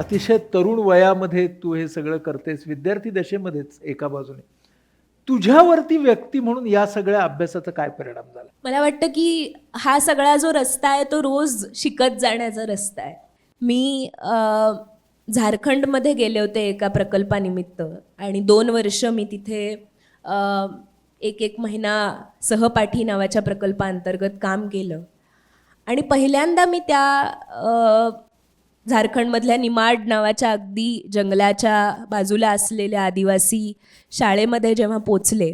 अतिशय तरुण वयामध्ये तू हे सगळं करतेस विद्यार्थी दशेमध्येच एका बाजूने. तुझ्यावरती व्यक्ती म्हणून या सगळ्या अभ्यासाचा काय परिणाम झाला? मला वाटतं की हा सगळा जो रस्ता आहे तो रोज शिकत जाण्याचा रस्ता आहे. मी झारखंडमध्ये गेले होते एका प्रकल्पानिमित्त आणि दोन वर्ष मी तिथे एक एक महिना सहपाठी नावाच्या प्रकल्पाअंतर्गत काम केलं. आणि पहिल्यांदा मी त्या झारखंडमधल्या निमाड नावाच्या अगदी जंगलाच्या बाजूला असलेल्या आदिवासी शाळेमध्ये जेव्हा पोचले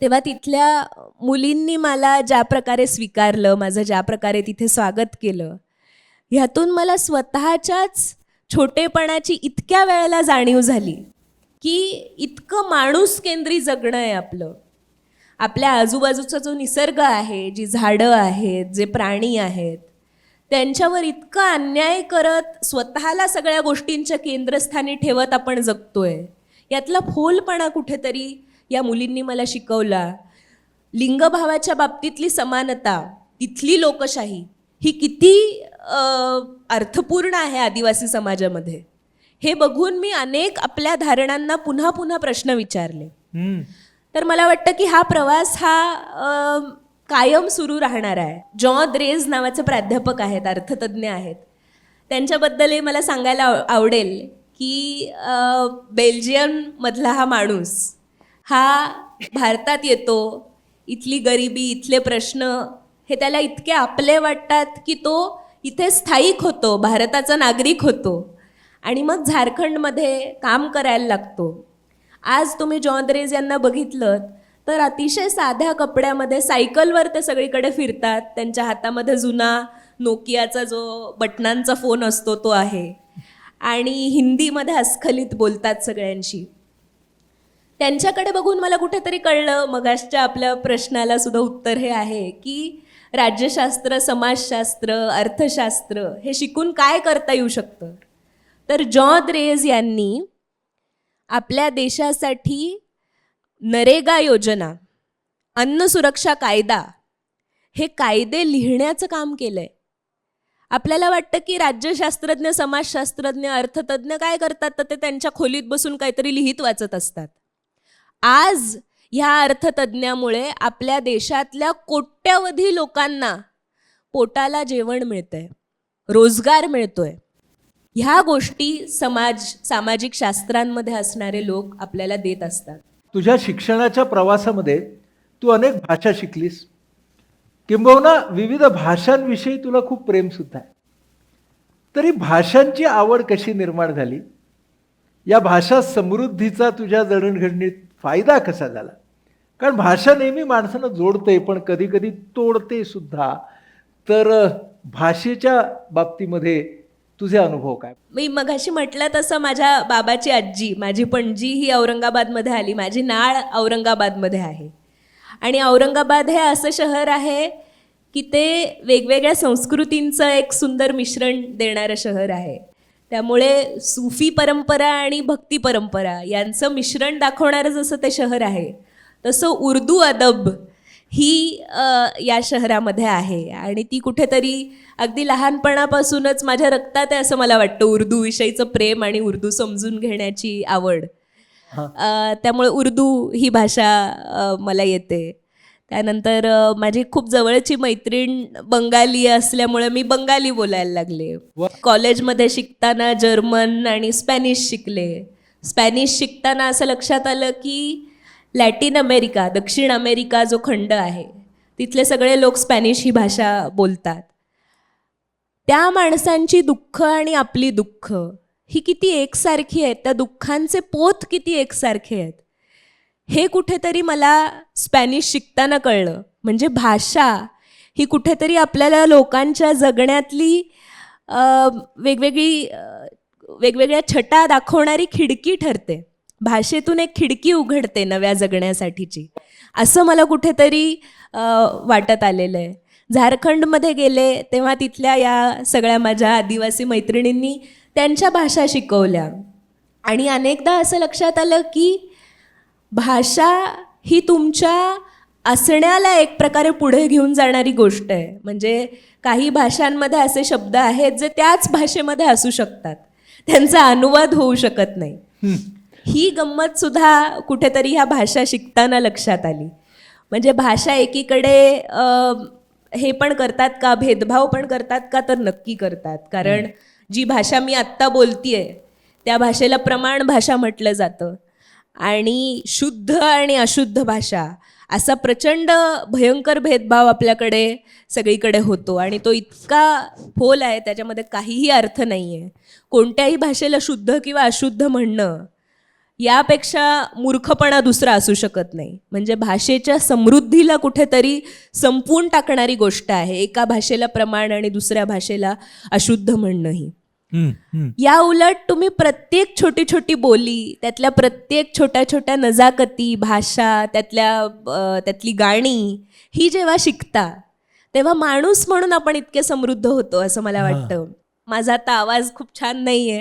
तेव्हा तिथल्या मुलींनी मला ज्या प्रकारे स्वीकारलं माझं ज्या प्रकारे तिथे स्वागत केलं ह्यातून मला स्वतःच्याच छोटेपणाची इतक्या वेळेला जाणीव झाली की इतकं माणूस केंद्री जगणं आहे आपलं. आपल्या आजूबाजूचा जो निसर्ग आहे जी झाडं आहेत जे प्राणी आहेत त्यांच्यावर इतका अन्याय करत स्वतःला सगळ्या गोष्टींच्या केंद्रस्थानी ठेवत आपण जगतोय. यातला फोलपणा कुठेतरी या मुलींनी मला शिकवला. लिंगभावाच्या बाबतीतली समानता तिथली लोकशाही ही किती अर्थपूर्ण आहे आदिवासी समाजामध्ये? हे बघून मी अनेक आपल्या धारणांना पुन्हा पुन्हा प्रश्न विचारले. तर मला वाटतं की हा प्रवास हा कायम सुरू राहणार आहे. जॉ द्रेज नावाचे प्राध्यापक आहेत अर्थतज्ज्ञ आहेत. त्यांच्याबद्दलही मला सांगायला आवडेल की बेल्जियममधला हा माणूस हा भारतात येतो इथली गरिबी इथले प्रश्न हे त्याला इतके आपले वाटतात की तो इथे स्थायिक होतो भारताचा नागरिक होतो. आणि मग झारखंडमध्ये काम करायला लागतो. आज तुम्ही जॉन यांना बघितलं तर अतिशय साध्या कपड्यामध्ये सायकलवर ते सगळीकडे फिरतात. त्यांच्या हातामध्ये जुना नोकियाचा जो बटनांचा फोन असतो तो आहे. आणि हिंदीमध्ये अस्खलित बोलतात सगळ्यांशी. त्यांच्याकडे बघून मला कुठेतरी कळलं मगाशच्या आपल्या प्रश्नाला सुद्धा उत्तर हे आहे की राज्यशास्त्र समाजशास्त्र अर्थशास्त्र हे शिकून काय करता येऊ शकतं? तर जॉ द्रेज यांनी आपल्या देशासाठी नरेगा योजना अन्न सुरक्षा कायदा हे कायदे लिहिण्याचं काम केलंय. आपल्याला वाटतं की राज्यशास्त्रज्ञ समाजशास्त्रज्ञ अर्थतज्ञ काय करतात? तर ते त्यांच्या खोलीत बसून काहीतरी लिहित वाचत असतात. आज ह्या अर्थतज्ञामुळे आपल्या देशातल्या कोट्यवधी लोकांना पोटाला जेवण मिळतंय रोजगार मिळतोय. ह्या गोष्टी समाज सामाजिक शास्त्रांमध्ये असणारे लोक आपल्याला देत असतात. तुझ्या शिक्षणाच्या प्रवासामध्ये तू अनेक भाषा शिकलीस. किंबहुना विविध भाषांविषयी तुला खूप प्रेमसुद्धा आहे. तरी भाषांची आवड कशी निर्माण झाली? या भाषा समृद्धीचा तुझ्या जडणघडणीत फायदा कसा झाला? कारण भाषा नेहमी माणसानं जोडते पण कधीकधी तोडते सुद्धा. तर भाषेच्या बाबतीमध्ये तुझे अनुभव काय? मी मगाशी म्हटलं तसं माझ्या बाबाची आजी माझी पणजी ही औरंगाबादमध्ये आली. माझी नाळ औरंगाबादमध्ये आहे. आणि औरंगाबाद हे असं शहर आहे की ते वेगवेगळ्या संस्कृतींचं एक सुंदर मिश्रण देणारं शहर आहे. त्यामुळे सुफी परंपरा आणि भक्ती परंपरा यांचं मिश्रण दाखवणारं जसं ते शहर आहे तसं उर्दू अदब ही या शहरामध्ये आहे. आणि ती कुठेतरी अगदी लहानपणापासूनच माझ्या रक्तात आहे असं मला वाटतं. उर्दू विषयीचं प्रेम आणि उर्दू समजून घेण्याची आवड. त्यामुळे उर्दू ही भाषा मला येते. त्यानंतर माझी खूप जवळची मैत्रीण बंगाली असल्यामुळे मी बंगाली बोलायला लागले. कॉलेजमध्ये शिकताना जर्मन आणि स्पॅनिश शिकले. स्पॅनिश शिकताना असं लक्षात आलं की लॅटिन अमेरिका दक्षिण अमेरिका जो खंड आहे तिथले सगळे लोक स्पॅनिश ही भाषा बोलतात. त्या माणसांची दुःख आणि आपली दुःख ही किती एकसारखी आहेत त्या दुःखांचे पोत किती एकसारखे आहेत हे कुठेतरी मला स्पॅनिश शिकताना कळलं. म्हणजे भाषा ही कुठेतरी आपल्याला लोकांच्या जगण्यातली वेगवेगळी वेगवेगळ्या छटा दाखवणारी खिडकी ठरते. भाषेतून एक खिडकी उघडते नव्या जगण्यासाठीची. असं मला कुठेतरी वाटत आलेलं आहे. झारखंडमध्ये गेले तेव्हा तिथल्या या सगळ्या माझ्या आदिवासी मैत्रिणींनी त्यांच्या भाषा शिकवल्या. आणि अनेकदा असं लक्षात आलं की भाषा ही तुमच्या असण्याला एक प्रकारे पुढे घेऊन जाणारी गोष्ट आहे. म्हणजे काही भाषांमध्ये असे शब्द आहेत जे त्याच भाषेमध्ये असू शकतात. त्यांचा अनुवाद होऊ शकत नाही. हं. ही गंमत सुद्धा कुठेतरी ह्या भाषा शिकताना लक्षात आली. म्हणजे भाषा एकीकडे हे पण करतात का भेदभाव पण करतात का तर नक्की करतात. कारण जी भाषा मी आत्ता बोलतीये त्या भाषेला प्रमाण भाषा म्हटलं जातं. आणि शुद्ध आणि अशुद्ध भाषा असा प्रचंड भयंकर भेदभाव आपल्याकडे सगळीकडे होतो. आणि तो इतका फोल आहे त्याच्यामध्ये काहीही अर्थ नाही आहे कोणत्याही भाषेला शुद्ध किंवा अशुद्ध म्हणणं यापेक्षा मूर्खपणा दुसरा असू शकत नाही. म्हणजे भाषेच्या समृद्धीला कुठेतरी संपवून टाकणारी गोष्ट आहे. एका भाषेला प्रमाण आणि दुसऱ्या भाषेला अशुद्ध म्हणणंही. हं. या उलट तुम्ही प्रत्येक छोटी छोटी बोली त्यातल्या प्रत्येक छोट्या छोट्या नजाकती भाषा त्यातल्या त्यातली गाणी ही जेव्हा शिकता तेव्हा माणूस म्हणून आपण इतके समृद्ध होतो असं मला वाटतं. माझा आता आवाज खूप छान नाहीये.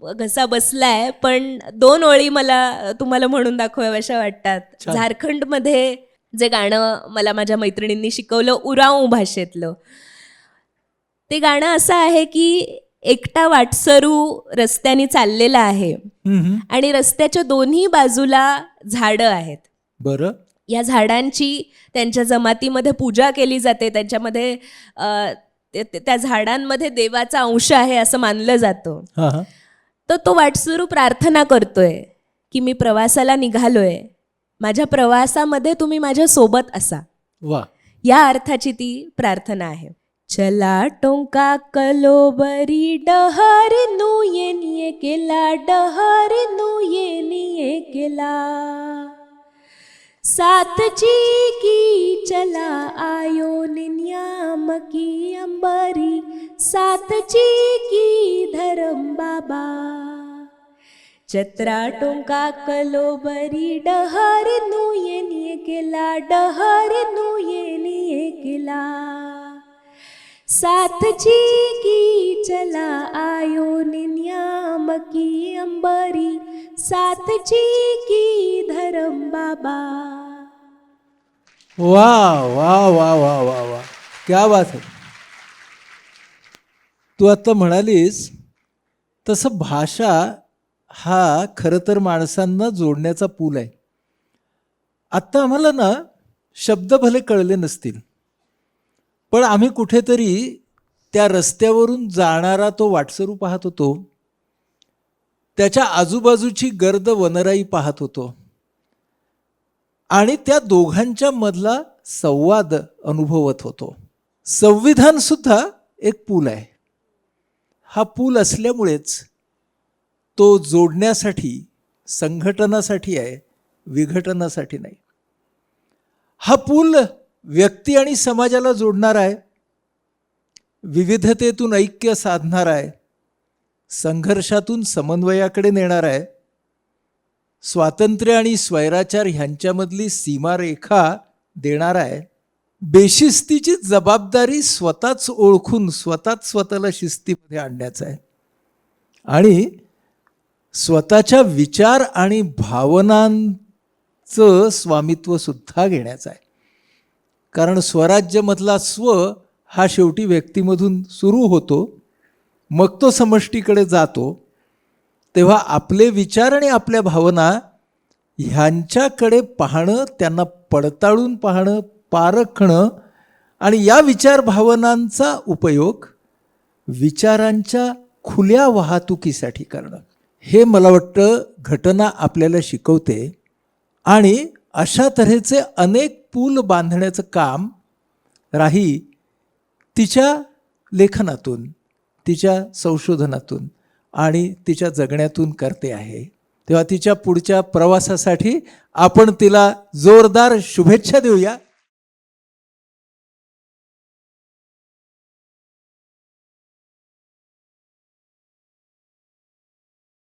घसा बसलाय पण दोन ओळी मला तुम्हाला म्हणून दाखवाव्याशा वाटतात. झारखंडमध्ये जे गाणं मला माझ्या मैत्रिणींनी शिकवलं उराऊ भाषेतलं ते गाणं असं आहे की एकटा वाटसरू रस्त्याने चाललेला आहे. आणि रस्त्याच्या दोन्ही बाजूला झाडं आहेत. बरं. या झाडांची त्यांच्या जमातीमध्ये पूजा केली जाते त्यांच्यामध्ये त्या झाडांमध्ये देवाचा अंश आहे असं मानलं जातं. तर तो वाटसरू प्रार्थना करतोय की मी प्रवासाला निघालोय. माझ्या प्रवासामध्ये तुम्ही माझ्या सोबत असा. वा. या अर्थाची ती प्रार्थना आहे. चला टोंका कलोबरी डहर नु ये निये केला डहर नु ये निये केला. सातची की चला आयो निन्याम की अंबरी सातची की धरम बाबा। चत्रा टोंका कलोबरी डहर नु ये निये केला डहर नु ये निये केला। साथची की चला आयो निन्याम की अंबरी। साथची की धरम बाबा। वा वा वा वा वा वा क्या बात आहे तू आता म्हणालीस तसं भाषा हा खरं तर माणसांना जोडण्याचा पूल आहे. आत्ता आम्हाला ना शब्द भले कळले नसतील पण आम्ही कुठेतरी त्या रस्त्यावरून जाणारा तो वाटसरू पाहत होतो. त्याच्या आजूबाजूची गर्द वनराई पाहत होतो. आणि त्या दोघांच्या मधला संवाद अनुभवत होतो. संविधान सुद्धा एक पूल आहे. हा पूल असल्यामुळेच तो जोडण्यासाठी संघटनासाठी आहे विघटनासाठी नाही. हा पूल व्यक्ती आणि समाजाला जोडणार आहे विविधतेतून ऐक्य साधणार आहे संघर्षातून समन्वयाकडे नेणार आहे स्वातंत्र्य आणि स्वैराचार ह्यांच्यामधली सीमारेखा देणार आहे बेशिस्तीची जबाबदारी स्वतःच ओळखून स्वतःच स्वतःला शिस्तीमध्ये आणण्याचं आहे. आणि स्वतःच्या विचार आणि भावनांचं स्वामित्व सुद्धा घेण्याचं आहे. कारण स्वराज्यमधला स्व हा शेवटी व्यक्तीमधून सुरू होतो मग तो समष्टीकडे जातो तेव्हा आपले विचार आणि आपल्या भावना ह्यांच्याकडे पाहणं त्यांना पडताळून पाहणं पारखणं आणि या विचार भावनांचा उपयोग विचारांच्या खुल्या वाहतुकीसाठी करणं. हे मला वाटतं घटना आपल्याला शिकवते आणि अशा तऱ्हेचे अनेक पूल बांधण्याचं काम राही तिच्या लेखनातून तिच्या संशोधनातून आणि तिच्या जगण्यातून करते आहे. तेव्हा तिच्या पुढच्या प्रवासासाठी आपण तिला जोरदार शुभेच्छा देऊया.